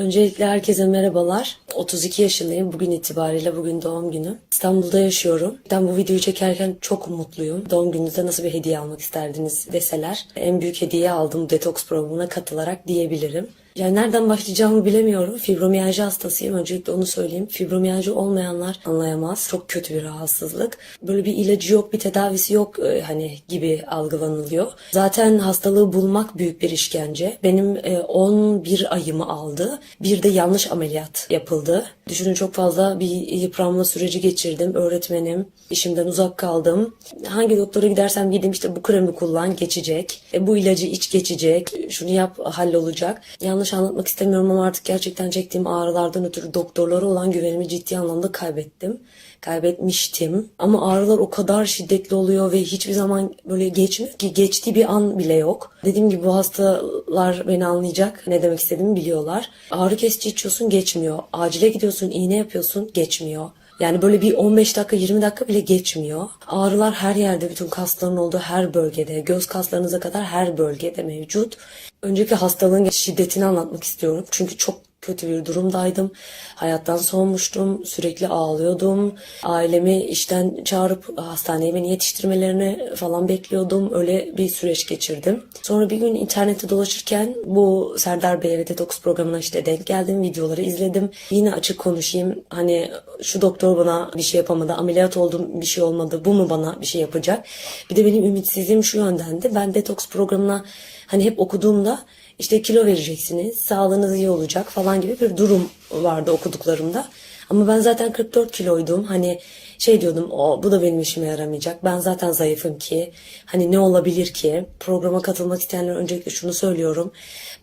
Öncelikle herkese merhabalar. 32 yaşındayım. Bugün itibariyle bugün doğum günüm. İstanbul'da yaşıyorum. Ben bu videoyu çekerken çok mutluyum. Doğum gününüzde nasıl bir hediye almak isterdiniz deseler en büyük hediye aldım detoks programına katılarak diyebilirim. Yani nereden başlayacağımı bilemiyorum. Fibromiyalji hastasıyım. Öncelikle onu söyleyeyim. Fibromiyalji olmayanlar anlayamaz. Çok kötü bir rahatsızlık. Böyle bir ilacı yok, bir tedavisi yok e, hani gibi algılanılıyor. Zaten hastalığı bulmak büyük bir işkence. Benim e, 11 ayımı aldı. Bir de yanlış ameliyat yapıldı. Düşünün çok fazla bir yıpranma süreci geçirdim. Öğretmenim, işimden uzak kaldım. Hangi doktora gidersem gideyim işte bu kremi kullan geçecek. E, bu ilacı iç geçecek. Şunu yap hallolacak. Yanlış anlatmak istemiyorum ama artık gerçekten çektiğim ağrılardan ötürü doktorlara olan güvenimi ciddi anlamda kaybettim. Kaybetmiştim. Ama ağrılar o kadar şiddetli oluyor ve hiçbir zaman böyle geçmiyor ki geçtiği bir an bile yok. Dediğim gibi bu hastalar beni anlayacak. Ne demek istediğimi biliyorlar. Ağrı kesici içiyorsun geçmiyor. Acile gidiyorsun iğne yapıyorsun geçmiyor. Yani böyle bir 15 dakika 20 dakika bile geçmiyor. Ağrılar her yerde bütün kasların olduğu her bölgede göz kaslarınıza kadar her bölgede mevcut. Önceki hastalığın şiddetini anlatmak istiyorum. Çünkü çok kötü bir durumdaydım. Hayattan soğumuştum. Sürekli ağlıyordum. Ailemi işten çağırıp hastaneye beni yetiştirmelerini falan bekliyordum. Öyle bir süreç geçirdim. Sonra bir gün internette dolaşırken bu Serdar Bey ve Detox programına işte denk geldim. Videoları izledim. Yine açık konuşayım. Hani şu doktor bana bir şey yapamadı. Ameliyat oldum bir şey olmadı. Bu mu bana bir şey yapacak? Bir de benim ümitsizliğim şu yöndendi. Ben detoks programına hani hep okuduğumda işte kilo vereceksiniz, sağlığınız iyi olacak falan gibi bir durum vardı okuduklarımda. Ama ben zaten 44 kiloydum. Hani şey diyordum o bu da benim işime yaramayacak. Ben zaten zayıfım ki. Hani ne olabilir ki? Programa katılmak isteyenler öncelikle şunu söylüyorum.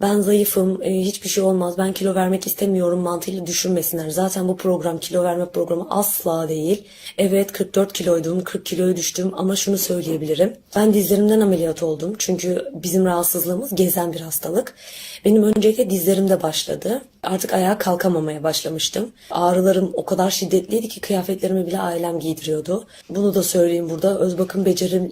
Ben zayıfım. e, hiçbir şey olmaz. Ben kilo vermek istemiyorum mantığıyla düşünmesinler. Zaten bu program kilo verme programı asla değil. Evet 44 kiloydum. 40 kiloya düştüm ama şunu söyleyebilirim. Ben dizlerimden ameliyat oldum. Çünkü bizim rahatsızlığımız gezen bir hastalık. Benim öncelikle dizlerimde başladı. Artık ayağa kalkamamaya başlamıştım. Ağrılarım o kadar şiddetliydi ki kıyafetlerimi bile ailem giydiriyordu. Bunu da söyleyeyim burada. Öz bakım becerim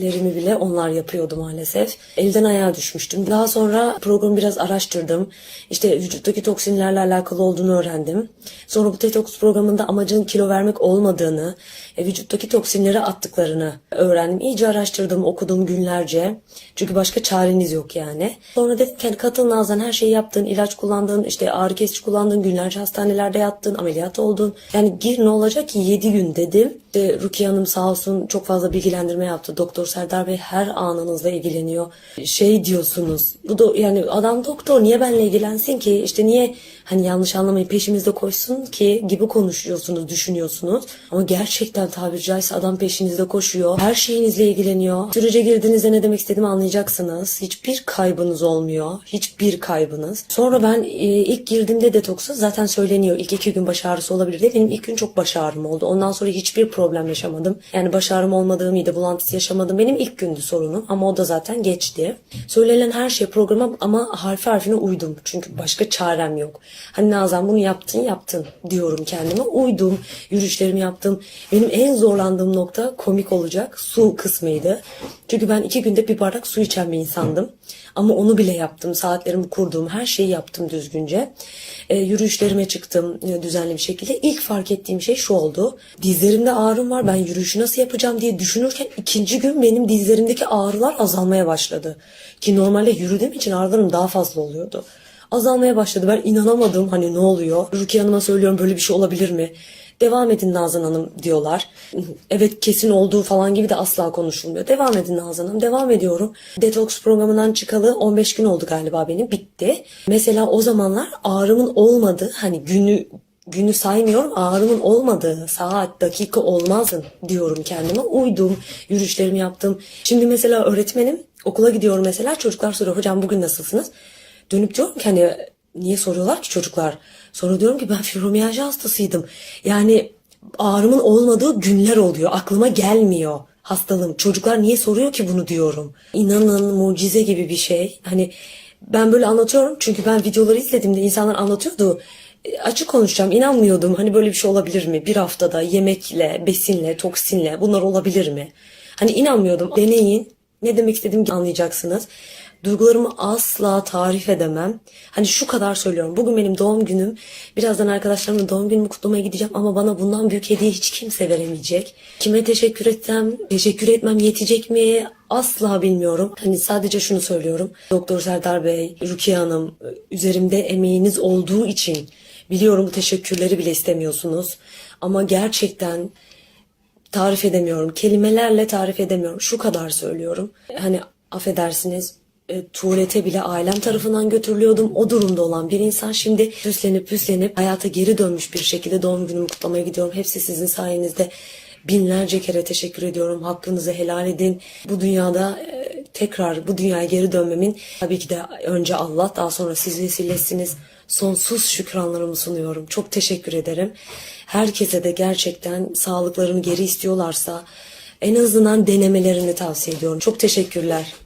lerimi bile onlar yapıyordu maalesef. Elden ayağa düşmüştüm. Daha sonra programı biraz araştırdım. İşte vücuttaki toksinlerle alakalı olduğunu öğrendim. Sonra bu detoks programında amacın kilo vermek olmadığını, vücuttaki toksinleri attıklarını öğrendim. İyice araştırdım, okudum günlerce. Çünkü başka çareniz yok yani. Sonra dedim ki hani katıl Nazan her şeyi yaptın, ilaç kullandın, işte ağrı kesici kullandın, günlerce hastanelerde yattın, ameliyat oldun. Yani gir ne olacak ki 7 gün dedim. İşte Rukiye Hanım sağ olsun çok fazla bilgilendirme yaptı. Doktor Serdar Bey her anınızla ilgileniyor. Şey diyorsunuz. Bu da yani adam doktor niye benimle ilgilensin ki? İşte niye hani yanlış anlamayın peşimizde koşsun ki gibi konuşuyorsunuz, düşünüyorsunuz. Ama gerçekten tabiri caizse adam peşinizde koşuyor. Her şeyinizle ilgileniyor. Sürece girdiğinizde ne demek istediğimi anlayacaksınız. Hiçbir kaybınız olmuyor. Hiçbir kaybınız. Sonra ben e, ilk girdiğimde detoksa zaten söyleniyor. İlk iki gün baş ağrısı olabilir diye. Benim ilk gün çok baş ağrım oldu. Ondan sonra hiçbir problem yaşamadım. Yani baş ağrım olmadığı, mide bulantısı yaşamadım. Benim ilk gündü sorunum ama o da zaten geçti. Söylenen her şey programa ama harfi harfine uydum. Çünkü başka çarem yok. Hani Nazan bunu yaptın yaptın diyorum kendime. Uydum. Yürüyüşlerimi yaptım. Benim en zorlandığım nokta komik olacak. Su kısmıydı. Çünkü ben iki günde bir bardak su içen bir insandım. Ama onu bile yaptım. Saatlerimi kurdum. Her şeyi yaptım düzgünce. E, yürüyüşlerime çıktım e, düzenli bir şekilde. İlk fark ettiğim şey şu oldu. Dizlerimde ağrım var. Ben yürüyüşü nasıl yapacağım diye düşünürken ikinci gün benim dizlerimdeki ağrılar azalmaya başladı. Ki normalde yürüdüğüm için ağrılarım daha fazla oluyordu. Azalmaya başladı. Ben inanamadım hani ne oluyor. Rukiye Hanım'a söylüyorum böyle bir şey olabilir mi? Devam edin Nazan Hanım diyorlar. Evet kesin olduğu falan gibi de asla konuşulmuyor. Devam edin Nazan Hanım. Devam ediyorum. Detoks programından çıkalı 15 gün oldu galiba benim. Bitti. Mesela o zamanlar ağrımın olmadığı hani günü günü saymıyorum ağrımın olmadığı saat dakika olmazın diyorum kendime uydum yürüyüşlerimi yaptım şimdi mesela öğretmenim okula gidiyorum mesela çocuklar soruyor hocam bugün nasılsınız dönüp diyorum ki hani niye soruyorlar ki çocuklar? Sonra diyorum ki ben fibromiyalji hastasıydım. Yani ağrımın olmadığı günler oluyor. Aklıma gelmiyor. Hastalığım. Çocuklar niye soruyor ki bunu diyorum. İnanın mucize gibi bir şey. Hani ben böyle anlatıyorum çünkü ben videoları izlediğimde insanlar anlatıyordu. E, açık konuşacağım inanmıyordum. Hani böyle bir şey olabilir mi? Bir haftada yemekle besinle toksinle bunlar olabilir mi? Hani inanmıyordum. Deneyin. Ne demek istediğimi anlayacaksınız Duygularımı asla tarif edemem. Hani şu kadar söylüyorum. Bugün benim doğum günüm. Birazdan arkadaşlarımla doğum günümü kutlamaya gideceğim ama bana bundan büyük hediye hiç kimse veremeyecek. Kime teşekkür etsem, teşekkür etmem yetecek mi? Asla bilmiyorum. Hani sadece şunu söylüyorum. Doktor Serdar Bey, Rukiye Hanım, üzerimde emeğiniz olduğu için biliyorum bu teşekkürleri bile istemiyorsunuz. Ama gerçekten tarif edemiyorum. Kelimelerle tarif edemiyorum. Şu kadar söylüyorum. Hani affedersiniz e, tuvalete bile ailem tarafından götürülüyordum. O durumda olan bir insan şimdi püslenip püslenip hayata geri dönmüş bir şekilde doğum günümü kutlamaya gidiyorum. Hepsi sizin sayenizde. Binlerce kere teşekkür ediyorum. Hakkınızı helal edin. Bu dünyada e, tekrar bu dünyaya geri dönmemin tabii ki de önce Allah daha sonra siz vesilesiniz. Sonsuz şükranlarımı sunuyorum. Çok teşekkür ederim. Herkese de gerçekten sağlıklarını geri istiyorlarsa en azından denemelerini tavsiye ediyorum. Çok teşekkürler.